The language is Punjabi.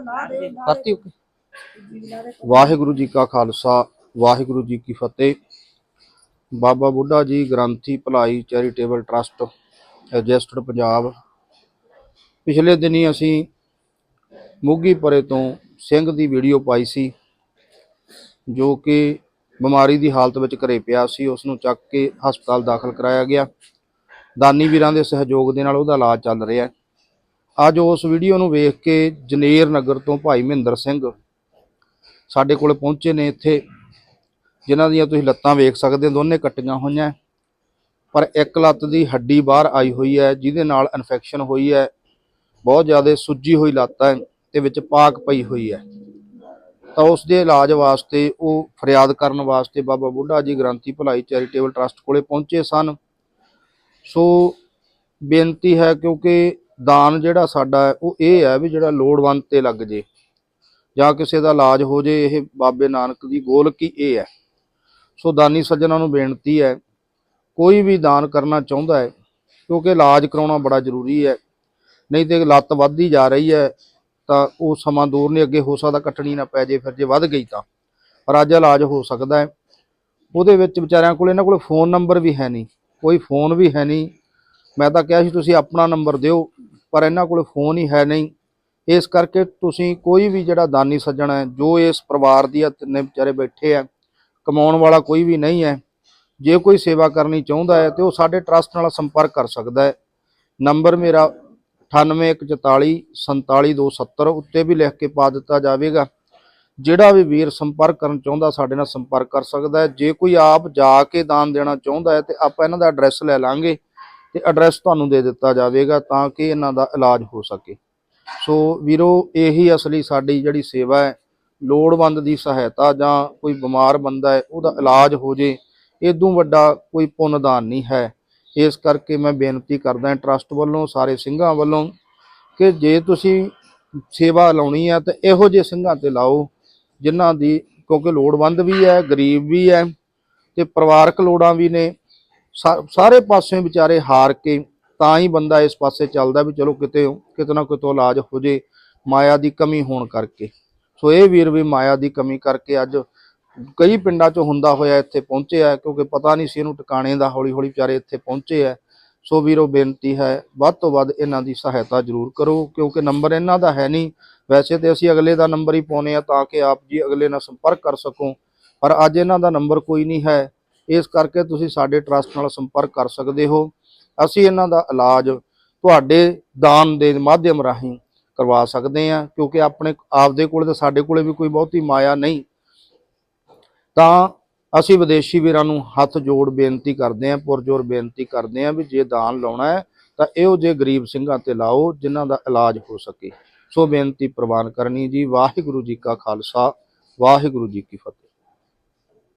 ਕਰਤੀ ਓਕੇ ਵਾਹਿਗੁਰੂ ਜੀ ਕਾ ਖਾਲਸਾ, ਵਾਹਿਗੁਰੂ ਜੀ ਕੀ ਫਤਿਹ। ਬਾਬਾ ਬੁੱਢਾ ਜੀ ਗ੍ਰੰਥੀ ਭਲਾਈ ਚੈਰੀਟੇਬਲ ਟਰਸਟ, ਰਜਿਸਟਰਡ ਪੰਜਾਬ। ਪਿਛਲੇ ਦਿਨੀ ਅਸੀਂ ਮੁੱਗੀ ਪਰੇ ਤੋਂ ਸਿੰਘ ਦੀ ਵੀਡੀਓ ਪਾਈ ਸੀ, ਜੋ ਕਿ ਬਿਮਾਰੀ ਦੀ ਹਾਲਤ ਵਿੱਚ ਘਰੇ ਪਿਆ ਸੀ। ਉਸ ਨੂੰ ਚੱਕ ਕੇ ਹਸਪਤਾਲ ਦਾਖਲ ਕਰਾਇਆ ਗਿਆ। ਦਾਨੀ ਵੀਰਾਂ ਦੇ ਸਹਿਯੋਗ ਦੇ ਨਾਲ ਉਹਦਾ ਇਲਾਜ ਚੱਲ ਰਿਹਾ ਹੈ। ਅੱਜ ਉਸ ਵੀਡੀਓ ਨੂੰ ਵੇਖ ਕੇ ਜਨੇਰ ਨਗਰ ਤੋਂ ਭਾਈ ਮਹਿੰਦਰ ਸਿੰਘ ਸਾਡੇ ਕੋਲ ਪਹੁੰਚੇ ਨੇ ਇੱਥੇ, ਜਿਨ੍ਹਾਂ ਦੀਆਂ ਤੁਸੀਂ ਲੱਤਾਂ ਵੇਖ ਸਕਦੇ ਹੋ, ਦੋਨੇ ਕੱਟੀਆਂ ਹੋਈਆਂ। ਪਰ ਇੱਕ ਲੱਤ ਦੀ ਹੱਡੀ ਬਾਹਰ ਆਈ ਹੋਈ ਹੈ, ਜਿਹਦੇ ਨਾਲ ਇਨਫੈਕਸ਼ਨ ਹੋਈ ਹੈ। ਬਹੁਤ ਜ਼ਿਆਦਾ ਸੁੱਜੀ ਹੋਈ ਲੱਤ ਹੈ, ਤੇ ਵਿੱਚ ਪਾਕ ਪਈ ਹੋਈ ਹੈ। ਤਾਂ ਉਸ ਦੇ ਇਲਾਜ ਵਾਸਤੇ, ਉਹ ਫਰਿਆਦ ਕਰਨ ਵਾਸਤੇ ਬਾਬਾ ਬੁੱਢਾ ਜੀ ਗ੍ਰੰਥੀ ਭਲਾਈ ਚੈਰੀਟੇਬਲ ਟਰਸਟ ਕੋਲੇ ਪਹੁੰਚੇ ਸਨ। ਸੋ ਬੇਨਤੀ ਹੈ, ਕਿਉਂਕਿ ਦਾਨ ਜਿਹੜਾ ਸਾਡਾ ਹੈ, ਉਹ ਇਹ ਹੈ ਵੀ ਜਿਹੜਾ ਲੋੜਵੰਦ ਤੇ ਲੱਗ ਜੇ। ਜਾਂ ਕਿਸੇ ਦਾ ਇਲਾਜ ਹੋ ਜੇ, ਇਹ ਬਾਬੇ ਨਾਨਕ ਦੀ ਗੋਲਕੀ ਇਹ ਹੈ। ਸੋ ਦਾਨੀ ਸੱਜਣਾ ਨੂੰ ਬੇਨਤੀ ਹੈ, ਕੋਈ ਵੀ ਦਾਨ ਕਰਨਾ ਚਾਹੁੰਦਾ ਹੈ, ਕਿਉਂਕਿ ਇਲਾਜ ਕਰਾਉਣਾ ਬੜਾ ਜ਼ਰੂਰੀ ਹੈ, ਨਹੀਂ ਤੇ ਲੱਤ ਵੱਧਦੀ ਜਾ ਰਹੀ ਹੈ, ਤਾਂ ਉਹ ਸਮਾਂ ਦੂਰ ਨਹੀਂ, ਅੱਗੇ ਹੋ ਸਕਦਾ ਕੱਟਣੀ ਨਾ ਪੈ ਜੇ, ਫਿਰ ਜੇ ਵੱਧ ਗਈ ਤਾਂ। ਪਰ ਅੱਜ ਇਲਾਜ ਹੋ ਸਕਦਾ ਹੈ। ਉਹਦੇ ਵਿੱਚ ਵਿਚਾਰਿਆਂ ਕੋਲ, ਇਹਨਾਂ ਕੋਲ ਫੋਨ ਨੰਬਰ ਵੀ ਹੈ ਨਹੀਂ, ਕੋਈ ਫੋਨ ਵੀ ਹੈ ਨਹੀਂ। ਮੈਂ ਤਾਂ ਕਿਹਾ ਸੀ, ਤੁਸੀਂ ਆਪਣਾ ਨੰਬਰ ਦਿਓ ਪਰ ਇਹਨਾਂ ਕੋਲ ਫੋਨ ਹੀ ਹੈ ਨਹੀਂ। ਇਸ ਕਰਕੇ ਤੁਸੀਂ ਕੋਈ ਵੀ ਜਿਹੜਾ ਦਾਨੀ ਸੱਜਣ ਹੈ, ਜੋ ਇਸ ਪਰਿਵਾਰ ਦੀ ਆ ਤਿੰਨੇ ਵਿਚਾਰੇ ਬੈਠੇ ਆ, ਕਮਾਉਣ ਵਾਲਾ ਕੋਈ ਵੀ ਨਹੀਂ ਹੈ, ਜੇ ਕੋਈ ਸੇਵਾ ਕਰਨੀ ਚਾਹੁੰਦਾ ਹੈ ਤੇ ਉਹ ਸਾਡੇ ਟਰਸਟ ਨਾਲ ਸੰਪਰਕ ਕਰ ਸਕਦਾ ਹੈ। ਨੰਬਰ ਮੇਰਾ 9814 47270 ਉੱਤੇ ਵੀ ਲਿਖ ਕੇ ਪਾ ਦਿੱਤਾ ਜਾਵੇਗਾ। ਜਿਹੜਾ ਵੀ ਵੀਰ ਸੰਪਰਕ ਕਰਨ ਚਾਹੁੰਦਾ ਸਾਡੇ ਨਾਲ ਸੰਪਰਕ ਕਰ ਸਕਦਾ ਹੈ। ਜੇ ਕੋਈ ਆਪ ਜਾ ਕੇ ਦਾਨ ਦੇਣਾ ਚਾਹੁੰਦਾ ਹੈ ਤੇ ਆਪਾਂ ਇਹਨਾਂ ਦਾ ਐਡਰੈਸ ਲੈ ਲਾਂਗੇ। ਤੇ ਐਡਰੈਸ ਤੁਹਾਨੂੰ ਦੇ ਦਿੱਤਾ ਜਾਵੇਗਾ ਤਾਂ ਕਿ ਇਹਨਾਂ ਦਾ ਇਲਾਜ ਹੋ ਸਕੇ। ਸੋ ਵੀਰੋ, ਇਹੀ ਅਸਲੀ ਸਾਡੀ ਜਿਹੜੀ ਸੇਵਾ ਹੈ, ਲੋੜਵੰਦ ਦੀ ਸਹਾਇਤਾ ਜਾਂ ਕੋਈ ਬਿਮਾਰ ਬੰਦਾ ਹੈ, ਉਹਦਾ ਇਲਾਜ ਹੋ ਜੇ ਇਦੋਂ ਵੱਡਾ ਕੋਈ ਪੁੰਨਦਾਨ ਨਹੀਂ ਹੈ। ਇਸ ਕਰਕੇ ਮੈਂ ਬੇਨਤੀ ਕਰਦਾ ਟਰਸਟ ਵੱਲੋਂ, ਸਾਰੇ ਸਿੰਘਾਂ ਵੱਲੋਂ ਕਿ ਜੇ ਤੁਸੀਂ ਸੇਵਾ ਲਾਉਣੀ ਹੈ ਤਾਂ ਇਹੋ ਜਿਹੇ ਸਿੰਘਾਂ ਤੇ ਲਾਓ, ਜਿਨ੍ਹਾਂ ਦੀ ਕਿਉਂਕਿ ਲੋੜਵੰਦ ਵੀ ਹੈ, ਗਰੀਬ ਵੀ ਹੈ ਤੇ ਪਰਿਵਾਰਕ ਲੋੜਾਂ ਵੀ ਨੇ ਸਾਰੇ ਪਾਸੇ ਵਿਚਾਰੇ ਹਾਰ ਕੇ ਤਾਂ ਹੀ ਬੰਦਾ ਇਸ ਪਾਸੇ ਚੱਲਦਾ ਵੀ ਚਲੋ ਕਿਤੇ ਕਿਤੇ ਨਾ ਕਿਤੋਂ ਇਲਾਜ ਹੋ ਜੇ, ਮਾਇਆ ਦੀ ਕਮੀ ਹੋਣ ਕਰਕੇ। ਸੋ ਇਹ ਵੀਰ ਵੀ ਮਾਇਆ ਦੀ ਕਮੀ ਕਰਕੇ ਅੱਜ ਕਈ ਪਿੰਡਾਂ 'ਚੋਂ ਹੁੰਦਾ ਹੋਇਆ ਇੱਥੇ ਪਹੁੰਚੇ ਆ, ਕਿਉਂਕਿ ਪਤਾ ਨਹੀਂ ਸੀ ਇਹਨੂੰ ਟਿਕਾਣੇ ਦਾ ਹੌਲੀ ਹੌਲੀ ਵਿਚਾਰੇ ਇੱਥੇ ਪਹੁੰਚੇ ਆ। ਸੋ ਵੀਰੋ, ਬੇਨਤੀ ਹੈ, ਵੱਧ ਤੋਂ ਵੱਧ ਇਹਨਾਂ ਦੀ ਸਹਾਇਤਾ ਜ਼ਰੂਰ ਕਰੋ, ਕਿਉਂਕਿ ਨੰਬਰ ਇਹਨਾਂ ਦਾ ਹੈ ਨਹੀਂ। ਵੈਸੇ ਤੇ ਅਸੀਂ ਅਗਲੇ ਦਾ ਨੰਬਰ ਹੀ ਪਾਉਨੇ ਆ ਤਾਂ ਕਿ ਆਪ ਜੀ ਅਗਲੇ ਨਾਲ ਸੰਪਰਕ ਕਰ ਸਕੋ, ਪਰ ਅੱਜ ਇਹਨਾਂ ਦਾ ਨੰਬਰ ਕੋਈ ਨਹੀਂ ਹੈ। ਇਸ ਕਰਕੇ ਤੁਸੀਂ ਸਾਡੇ ਟਰਸਟ ਨਾਲ ਸੰਪਰਕ ਕਰ ਸਕਦੇ ਹੋ। ਅਸੀਂ ਇਹਨਾਂ ਦਾ ਇਲਾਜ ਤੁਹਾਡੇ ਦਾਨ ਦੇ ਮਾਧਿਅਮ ਰਾਹੀਂ ਕਰਵਾ ਸਕਦੇ ਹਾਂ, ਕਿਉਂਕਿ ਆਪਣੇ ਆਪਦੇ ਕੋਲ ਤੇ ਸਾਡੇ ਕੋਲੇ ਵੀ ਕੋਈ ਬਹੁਤੀ ਮਾਇਆ ਨਹੀਂ। ਤਾਂ ਅਸੀਂ ਵਿਦੇਸ਼ੀ ਵੀਰਾਂ ਨੂੰ ਹੱਥ ਜੋੜ ਬੇਨਤੀ ਕਰਦੇ ਹਾਂ, ਪੁਰਜੋਰ ਬੇਨਤੀ ਕਰਦੇ ਹਾਂ ਵੀ ਜੇ ਦਾਨ ਲਾਉਣਾ ਹੈ, ਤਾਂ ਇਹੋ ਜਿਹੇ ਗਰੀਬ ਸਿੰਘਾਂ ਤੇ ਲਾਓ ਜਿਨ੍ਹਾਂ ਦਾ ਇਲਾਜ ਹੋ ਸਕੇ। ਸੋ ਬੇਨਤੀ ਪ੍ਰਵਾਨ ਕਰਨੀ ਜੀ, ਵਾਹਿਗੁਰੂ ਜੀ ਕਾ ਖਾਲਸਾ, ਵਾਹਿਗੁਰੂ ਜੀ ਕੀ ਫਤਿਹ।